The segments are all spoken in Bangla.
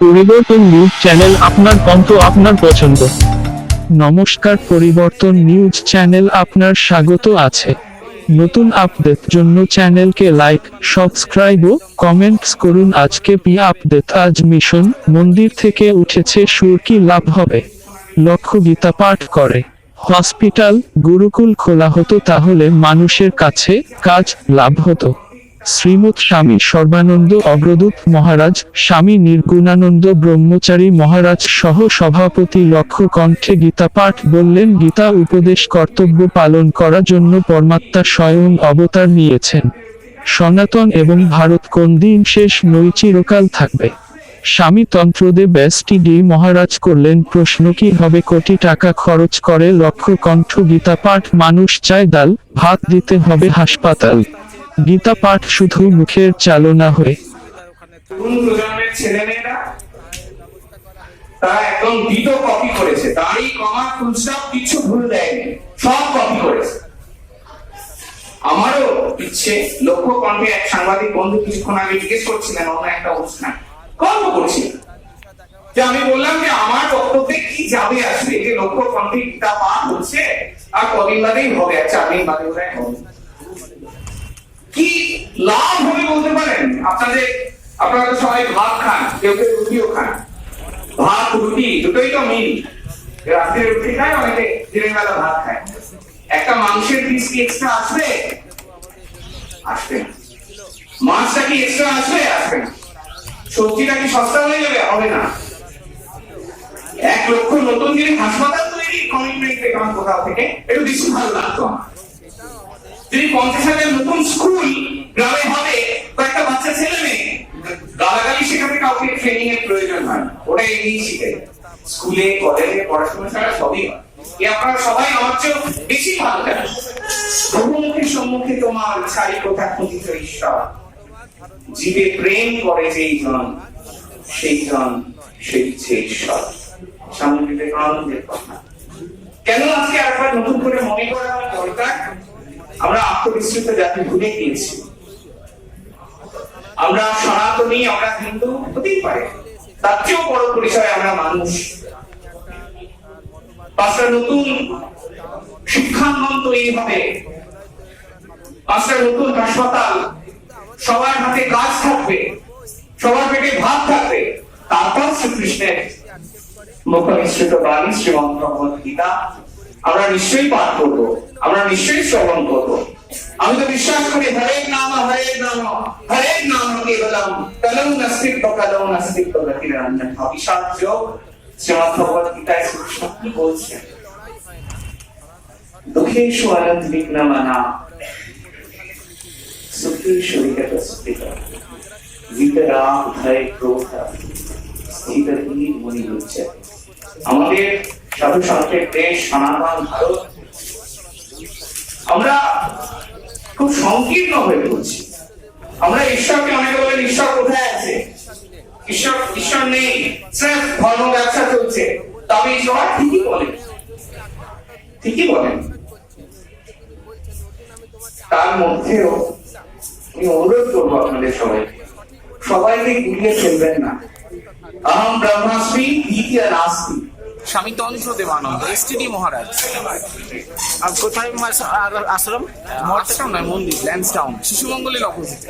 পরিবর্তন নিউজ চ্যানেল আপনার কণ্ঠ আপনার পছন্দ। নমস্কার, পরিবর্তন নিউজ চ্যানেল আপনার স্বাগত আছে। নতুন আপডেট জন্য চ্যানেলকে লাইক, সাবস্ক্রাইব ও কমেন্টস করুন। আজকে পি আপডেট? আজ মিশন মন্দির থেকে উঠেছে সুর, কি লাভ হবে? লক্ষ্য গীতা পাঠ করে। হসপিটাল, গুরুকুল খোলা হতো তাহলে মানুষের কাছে কাজ লাভ হতো। শ্রীমৎ স্বামী সর্বানন্দ অগ্রদূত মহারাজ, স্বামী নির্গুণানন্দ ব্রহ্মচারী মহারাজ সহ সভাপতি লক্ষ্য কণ্ঠে গীতা পাঠ বললেন, গীতা উপদেশ কর্তব্য পালন করার জন্য পরমাত্মা স্বয়ং অবতার নিয়েছেন। সনাতন এবং ভারত কোন দিন শেষ নই চিরকাল থাকবে? স্বামী তন্ত্রদেব ডি মহারাজ করলেন, প্রশ্ন কি হবে? কোটি টাকা খরচ করে লক্ষ কণ্ঠ গীতা পাঠ, মানুষ চায় ডাল ভাত দিতে হবে হাসপাতাল। গীতা পাঠ শুধু মুখের চালনা হয়ে। প্রজন্মের ছেলেমেয়েরা, তারা একদম কপি করেছে। কমা ফুলস্টপ কিছু ভুল দেয়নি। সব কপি করেছে। আমারও ইচ্ছে, লক্ষ্য কণ্ঠে এক সাংবাদিক বন্ধু কিছুক্ষণ আগে জিজ্ঞেস করছিলেন অন্য একটা অনুষ্ঠান। গল্প করছিলেন। যে আমি বললাম যে আমার বক্তব্যে কি যাবে আসবে? যে লক্ষ্য কণ্ঠে গীতা পাঠ হচ্ছে, আর কদিন বাদেই হবে, আর চার দিন বাদে হবে। লাভ হবে বলতে পারেন? আপনাদের আপনারা সবাই ভাত খান, কেউ কেউ রুটিও খান। ভাত, রুটি, দুটোই তো মিল। রাত্রে রুটি খায়, অনেকে দিনের বেলা ভাত খায়। একটা মাংসের পিস কি এক্সট্রা আসবে? আসবে মাছটা কি এক্সট্রা আসবে? আসবে সবজিটা কি সস্তা হয়ে যাবে? হবে না। এক লক্ষ নতুন জিনিস হাসপাতাল তৈরি কমিটমেন্ট পেলাম কোথাও থেকে। একটু বেশি ভালো লাগতো আমার। যদি পঞ্চাশ হাজার এমনি শিখে স্কুলে, কলেজে পড়াশোনা ছাড়া সবই হয়। কেন? আজকে একবার নতুন করে মনে করা দরকার? আমরা আত্মবিশ্রুত জাতি ভুলে গিয়েছি। আমরা সনাতনী, আমরা হিন্দু, হতেই পারে। তার চেয়েও বড় পরিচয় আমরা মানুষ। পাঁচটা নতুন শিক্ষাঙ্গন তৈরি হবে। পাঁচটা নতুন হাসপাতাল, সবার হাতে কাজ থাকবে, সবার পেটে ভাত থাকবে। তারপর শ্রীকৃষ্ণের মুখনিসৃত বাণী, শ্রীমন্ত ভগবত গীতা আমরা নিশ্চয়ই পাঠ করব, আমরা নিশ্চয়ই শ্রবণ করব। আমি তো বিশ্বাস করি, হরে নাম হরে নাম হরে নাম কেবলম কলম নাস্তিত্ব কলম নাস্তিত্ব গতির রঞ্জন অভিশাপ যোগ শ্রীমদ ভগবত গীতায় বলছেন দুঃখেষু অনন্ত বিঘ্নমানা বিগত স্থিত বিতরা ভয় ক্রোধ মনি হচ্ছে আমাদের সাধু সন্তের দেশ সনাতন ভারত। আমরা খুব সংকীর্ণ হয়ে পড়ছি আমরা ঈশ্বরকে অনেকে বলেন ঈশ্বর কোথায় আছে? ঈশ্বর ঈশ্বর নেই। স্রেফ ধর্ম ব্যবসা চলছে। তবে ঈশ্বর ঠিকই বলেন। ঠিকই বলেন। তার মধ্যেও আমি অনুরোধ করব আপনাদের সবাই সবাইকে গুলিয়ে ফেলবেন না। আহম ব্রহ্মাস্মি, দ্বিতীয় নাস্তি। স্বামী তন্ত্র দেবানন্দ এসটিডি মহারাজ। আর কোথায় আশ্রম? আশ্রম নয় মন্দির ল্যান্সটাউন শিশু মঙ্গলের অপোজিট।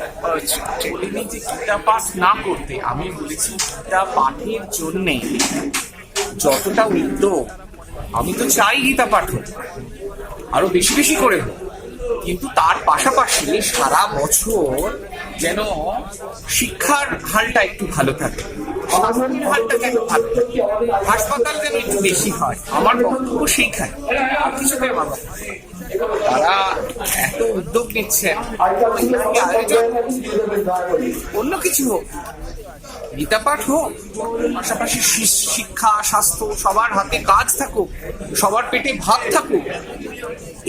বলিনি যে গীতা পাঠ না করতে আমি বলেছি গীতা পাঠের জন্যে যতটা উদ্যোগ আমি তো চাই গীতা পাঠ আরও বেশি বেশি করে হোক। কিন্তু তার পাশাপাশি সারা বছর যেন শিক্ষার হালটা একটু ভালো থাকে। হাসপাতাল যেন একটু বেশি হয়, আমার বক্তব্য সেইখানে। আর কিছুতে তারা এত উদ্যোগ নিচ্ছেন অন্য কিছু হোক, গীতা পাঠ হোক, পাশাপাশি শিক্ষা, স্বাস্থ্য, সবার হাতে কাজ থাকুক, সবার পেটে ভাত থাকুক,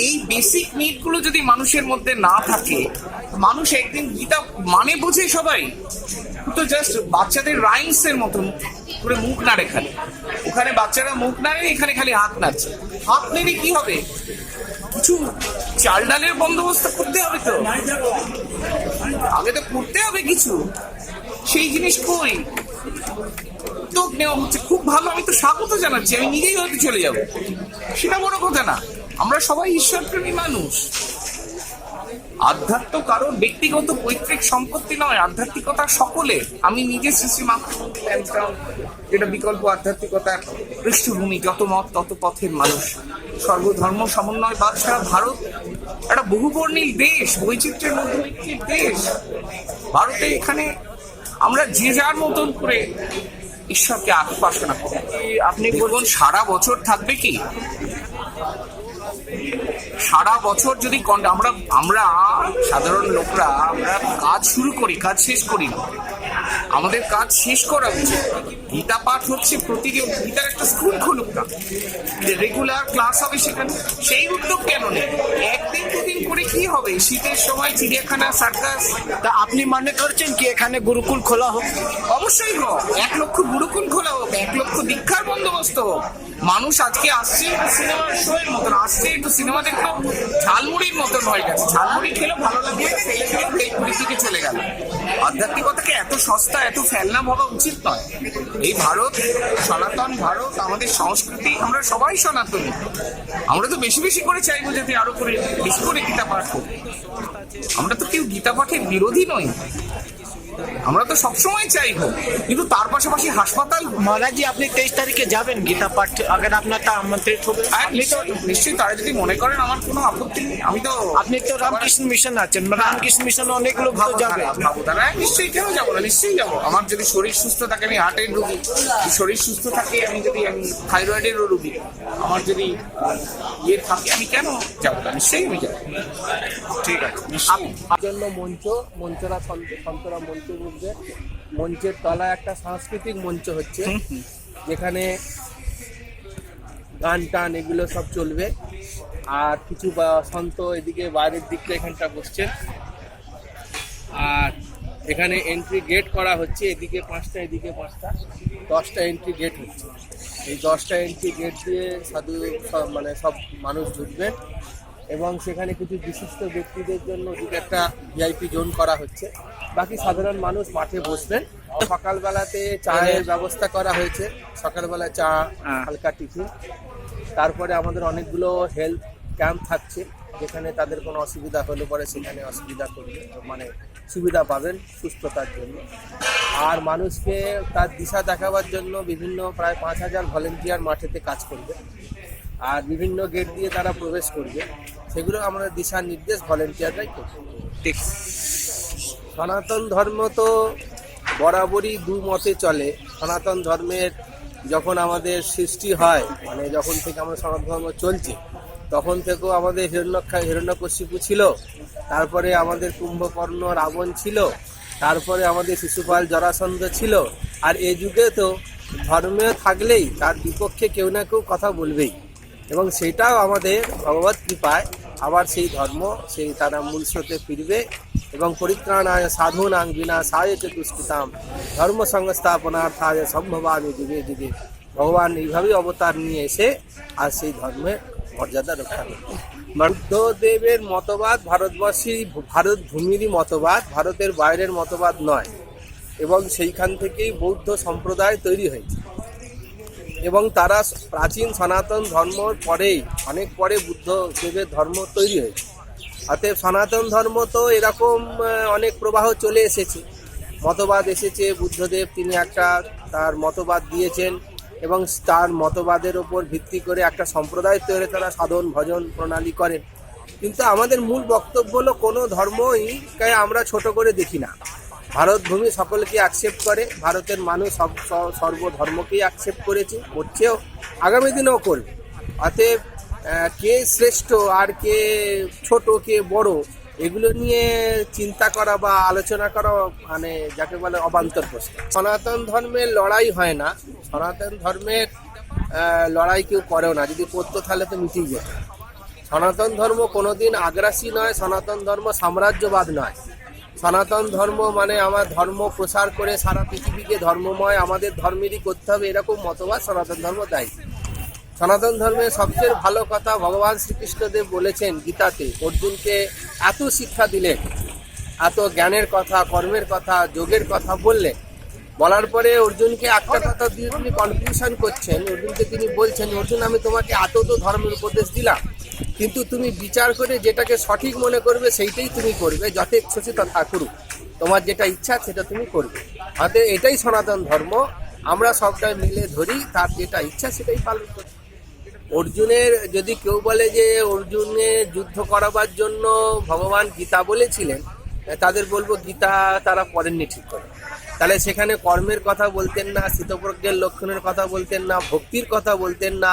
এই বেসিক নিডগুলো যদি মানুষের মধ্যে না থাকে, মানুষ একদিন গীতা মানে বোঝে সবাই। তো জাস্ট বাচ্চাদের রাইমস এর মতন করে মুখ নাড়ে খালি। ওখানে বাচ্চারা মুখ নাড়ে এখানে খালি হাত নাড়ছে। হাত নেড়ে কি হবে? কিছু চাল ডালের বন্দোবস্ত করতে হবে তো। আগে তো করতে হবে কিছু। সেই জিনিস কই? উদ্যোগ নেওয়া হচ্ছে। খুব ভালো, আমি তো স্বাগত জানাচ্ছি। আমি নিজেই হয়তো চলে যাব। সেটা বড় কথা না। আমরা সবাই ঈশ্বরপ্রেমী মানুষ। আধ্যাত্ম কারোর ব্যক্তিগত পৈতৃক সম্পত্তি নয় আধ্যাত্মিকতা সকলে। আমি নিজে শ্রী শ্রী যেটা বিকল্প আধ্যাত্মিকতার পৃষ্ঠভূমি যত মত তত পথের মানুষ। সর্বধর্ম সমন্বয় বাদ ছাড়া ভারত একটা বহুবর্ণীল দেশ বৈচিত্র্যের মধ্যে একটি দেশ। ভারতে এখানে আমরা যে যার মতন করে ঈশ্বরকে উপাসনা করি। আপনি বলবেন সারা বছর থাকবে কি? সারা বছর যদি আমরা আমরা সাধারণ লোকরা আমরা কাজ শুরু করি কাজ শেষ করি না। আমাদের কাজ শেষ করা উচিত। গীতা পাঠ হচ্ছে প্রতিদিন। গীতার একটা স্কুল খুলুক না। যে রেগুলার ক্লাস হবে সেখানে। সেই উদ্যোগ কেন নেই? একদিন দুদিন করে কি হবে? শীতের সময় চিড়িয়াখানা সার্কাস। তা আপনি মনে করছেন কি এখানে গুরুকুল খোলা হোক? অবশ্যই হোক। এক লক্ষ গুরুকুল খোলা হোক এক লক্ষ দীক্ষার বন্দোবস্ত হোক। মানুষ আজকে আসছে সিনেমার শো এর মতন। আসছে একটু সিনেমা দেখল ঝালমুড়ির মতন হয়ে গেছে। ঝালমুড়ি খেলো ভালো লাগবে খেলো ভেলপুরির দিকে চলে গেল। আধ্যাত্মিকতাকে এত সস্তা, এত ফেলনা ভাবা উচিত নয়। এই ভারত, সনাতন ভারত, আমাদের সংস্কৃতি, আমরা সবাই সনাতনী। আমরা তো বেশি বেশি করে চাইব যাতে আরও করে, বেশি করে গীতা পাঠ হোক। আমরা তো কেউ গীতা পাঠের বিরোধী নই। আমরা তো সবসময় চাইব কিন্তু তার পাশাপাশি হাসপাতাল মহারাজি আপনি তেইশ তারিখে যাবেন গীতা পাঠ আগে আপনার তা আমন্ত্রিত হবে আর নিশ্চয়ই নিশ্চয়ই তারা যদি মনে করেন আমার কোনো আপত্তি নেই আমি তো আপনি তো রামকৃষ্ণ মিশন আছেন রামকৃষ্ণ মিশন অনেক লোক তো যাবে ভাবো তারা হ্যাঁ, নিশ্চয়ই কেন যাব না নিশ্চয়ই যাব আমার যদি শরীর সুস্থ থাকে আমি হার্টের রুগী শরীর সুস্থ থাকে আমি যদি আমি থাইরয়েডেরও রুগী আমার যদি ইয়ে থাকে আমি কেন যাব না নিশ্চয়ই আমি যাব ঠিক আছে জন্য মঞ্চ মঞ্চরা সন্ত- সন্তরা মঞ্চ বুঝবে মঞ্চের তলায় একটা সাংস্কৃতিক মঞ্চ হচ্ছে। যেখানে গান টান এগুলো সব চলবে। আর কিছু সন্ত এদিকে বাইরের দিকটা এখানটা বসছে। আর এখানে এন্ট্রি গেট করা হচ্ছে এদিকে পাঁচটা এদিকে পাঁচটা। দশটা এন্ট্রি গেট হচ্ছে। এই দশটা এন্ট্রি গেট দিয়ে সাধু সব মানে সব মানুষ ঢুকবেন এবং সেখানে কিছু বিশিষ্ট ব্যক্তিদের জন্য ওদিকে একটা ভিআইপি জোন করা হচ্ছে। বাকি সাধারণ মানুষ মাঠে বসবেন। সকালবেলাতে চায়ের ব্যবস্থা করা হয়েছে। সকালবেলা চা হালকা টিফিন। তারপরে আমাদের অনেকগুলো হেলথ ক্যাম্প থাকছে। যেখানে তাদের কোনো অসুবিধা হলে পরে সেখানে অসুবিধা করবে মানে সুবিধা পাবেন সুস্থতার জন্য। আর মানুষকে তার দিশা দেখাবার জন্য বিভিন্ন প্রায় পাঁচ হাজার ভলেন্টিয়ার মাঠেতে কাজ করবে। আর বিভিন্ন গেট দিয়ে তারা প্রবেশ করবে। সেগুলো আমাদের দিশা নির্দেশ ভলেন্টিয়াররাই করবে। ঠিক। সনাতন ধর্ম তো বরাবরই দু মতে চলে। সনাতন ধর্মের যখন আমাদের সৃষ্টি হয় মানে যখন থেকে আমরা সনাতন ধর্ম চলছে তখন থেকেও আমাদের হিরণ্যক্ষা হিরণ্যকশিপু ছিল তারপরে আমাদের কুম্ভকর্ণ রাবণ ছিল তারপরে আমাদের শিশুপাল জরাসন্ধ ছিল। আর এ যুগে তো ধর্মে থাকলেই তার বিপক্ষে কেউ না কেউ কথা বলবেই। এবং সেটাও আমাদের ভগবত কৃপায় আবার সেই ধর্ম, সেই তারা মূল স্রোতে ফিরবে এবং পরিত্রাণায় সাধুনাং বিনা সায়চ দুষ্কৃতাম ধর্ম সংস্থাপনার্থায় সম্ভবামী যুগে যুগে ভগবান এইভাবেই অবতার নিয়ে এসে আর সেই ধর্মের মর্যাদা রক্ষা করবে। বুদ্ধদেবের মতবাদ ভারতবর্ষী, ভারত ভূমিরই মতবাদ, ভারতের বাইরের মতবাদ নয়। এবং সেইখান থেকেই বৌদ্ধ সম্প্রদায় তৈরি হয়েছে। এবং তারা প্রাচীন সনাতন ধর্মর পরেই, অনেক পরে বুদ্ধ দেবের ধর্ম তৈরি হয়েছে। অতএব সনাতন ধর্ম তো এরকম অনেক প্রবাহ চলে এসেছে। মতবাদ এসেছে, বুদ্ধদেব তিনি একটা তার মতবাদ দিয়েছেন এবং তার মতবাদের ওপর ভিত্তি করে একটা সম্প্রদায় তৈরি তারা সাধন, ভজন, প্রণালী করেন। কিন্তু আমাদের মূল বক্তব্য হলো, কোনো ধর্মই আমরা ছোট করে দেখি না। ভারত ভূমি সকলকে অ্যাকসেপ্ট করে, ভারতের মানুষ সব সর্বধর্মকেই অ্যাকসেপ্ট করেছে, করছেও, আগামী দিনেও করবে। অতএব কে শ্রেষ্ঠ আর কে ছোট, কে বড়, এগুলো নিয়ে চিন্তা করা বা আলোচনা করা মানে যাকে বলে অবান্তর প্রশ্ন। সনাতন ধর্মের লড়াই হয় না। সনাতন ধর্মের লড়াই কেউ করেও না। যদি করতো তাহলে তো মিটিয়ে যেত। সনাতন ধর্ম কোনোদিন আগ্রাসী নয়, সনাতন ধর্ম সাম্রাজ্যবাদ নয়। সনাতন ধর্ম মানে আমার ধর্ম প্রসার করে সারা পৃথিবীকে ধর্মময়, আমাদের ধর্মেরই করতে হবে এরকম মতবাদ সনাতন ধর্ম দেয়। সনাতন ধর্মের সবচেয়ে ভালো কথা ভগবান শ্রীকৃষ্ণদেব বলেছেন গীতাতে, অর্জুনকে এত শিক্ষা দিলেন, এত জ্ঞানের কথা, কর্মের কথা, যোগের কথা বললেন। বলার পরে অর্জুনকে একটা কথা দিয়ে তিনি কনক্লুশন করছেন। অর্জুনকে তিনি বলছেন, অর্জুন, আমি তোমাকে এত তো ধর্মের উপদেশ দিলাম কিন্তু তুমি বিচার করে যেটাকে সঠিক মনে করবে, সেইটাই তুমি করবে যথেচ্ছি তথা করু তোমার যেটা ইচ্ছা, সেটা তুমি করবে। অতএব এটাই সনাতন ধর্ম। আমরা সবটা মিলে ধরি, তার যেটা ইচ্ছা, সেটাই পালন করি। অর্জুনের, যদি কেউ বলে যে অর্জুনের যুদ্ধ করাবার জন্য ভগবান গীতা বলেছিলেন, তাদের বলব, গীতা তারা পড়েননি ঠিক করে। তাহলে সেখানে কর্মের কথা বলতেন না শীতপ্রজ্ঞের লক্ষণের কথা বলতেন না, ভক্তির কথা বলতেন না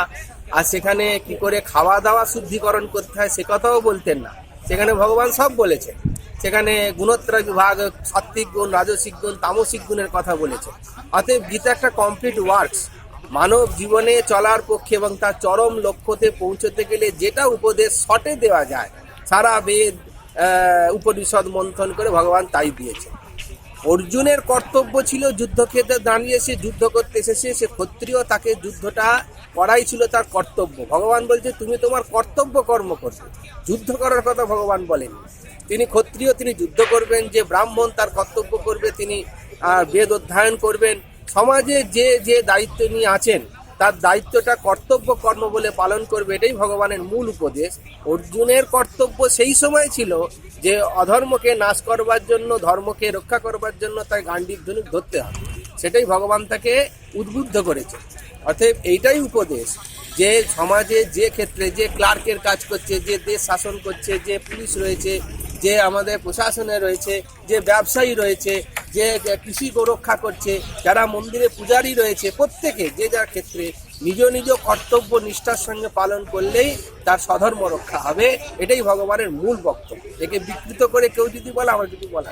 আর সেখানে কি করে খাওয়া দাওয়া শুদ্ধিকরণ করতে হয় সে কথাও বলতেন না। সেখানে ভগবান সব বলেছে সেখানে গুণোত্তর বিভাগ সাত্বিক গুণ, রাজসিক গুণ, তামসিক গুণের কথা বলেছে অতএব গীতা একটা কমপ্লিট ওয়ার্কস মানব জীবনে চলার পক্ষে এবং তার চরম লক্ষ্যতে পৌঁছতে গেলে যেটা উপদেশ শটে দেওয়া যায়, সারা বেদ উপনিষদ মন্থন করে ভগবান তাই দিয়েছে অর্জুনের কর্তব্য ছিল যুদ্ধক্ষেত্রে দাঁড়িয়ে সে যুদ্ধ করতে এসেছে, সে ক্ষত্রিয়, তাকে যুদ্ধটা করাই ছিল তার কর্তব্য। ভগবান বলছে, তুমি তোমার কর্তব্য কর্ম করবে। যুদ্ধ করার কথা ভগবান বলেন। তিনি ক্ষত্রিয়, তিনি যুদ্ধ করবেন, যে ব্রাহ্মণ তার কর্তব্য করবে, তিনি বেদ অধ্যয়ন করবেন। সমাজে যে যে দায়িত্ব নিয়ে আছেন, তার দায়িত্বটা কর্তব্য কর্ম বলে পালন করবে, এটাই ভগবানের মূল উপদেশ। অর্জুনের কর্তব্য সেই সময় ছিল যে অধর্মকে নাশ করবার জন্য, ধর্মকে রক্ষা করবার জন্য তাই গান্ডীর ধনুক ধরতে হবে। সেটাই ভগবান তাকে উদ্বুদ্ধ করেছে। অতএব এইটাই উপদেশ যে সমাজে যে ক্ষেত্রে যে ক্লার্কের কাজ করছে, যে দেশ শাসন করছে, যে পুলিশ রয়েছে, যে আমাদের প্রশাসনে রয়েছে, যে ব্যবসায়ী রয়েছে, যে কৃষি রক্ষা করছে, যারা মন্দিরে পূজারী রয়েছে, প্রত্যেকে যে যার ক্ষেত্রে নিজ নিজ কর্তব্য নিষ্ঠার সঙ্গে পালন করলেই তার স্বধর্ম রক্ষা হবে। এটাই ভগবানের মূল বক্তব্য। একে বিকৃত করে কেউ যদি বলে, আমার যদি বলা।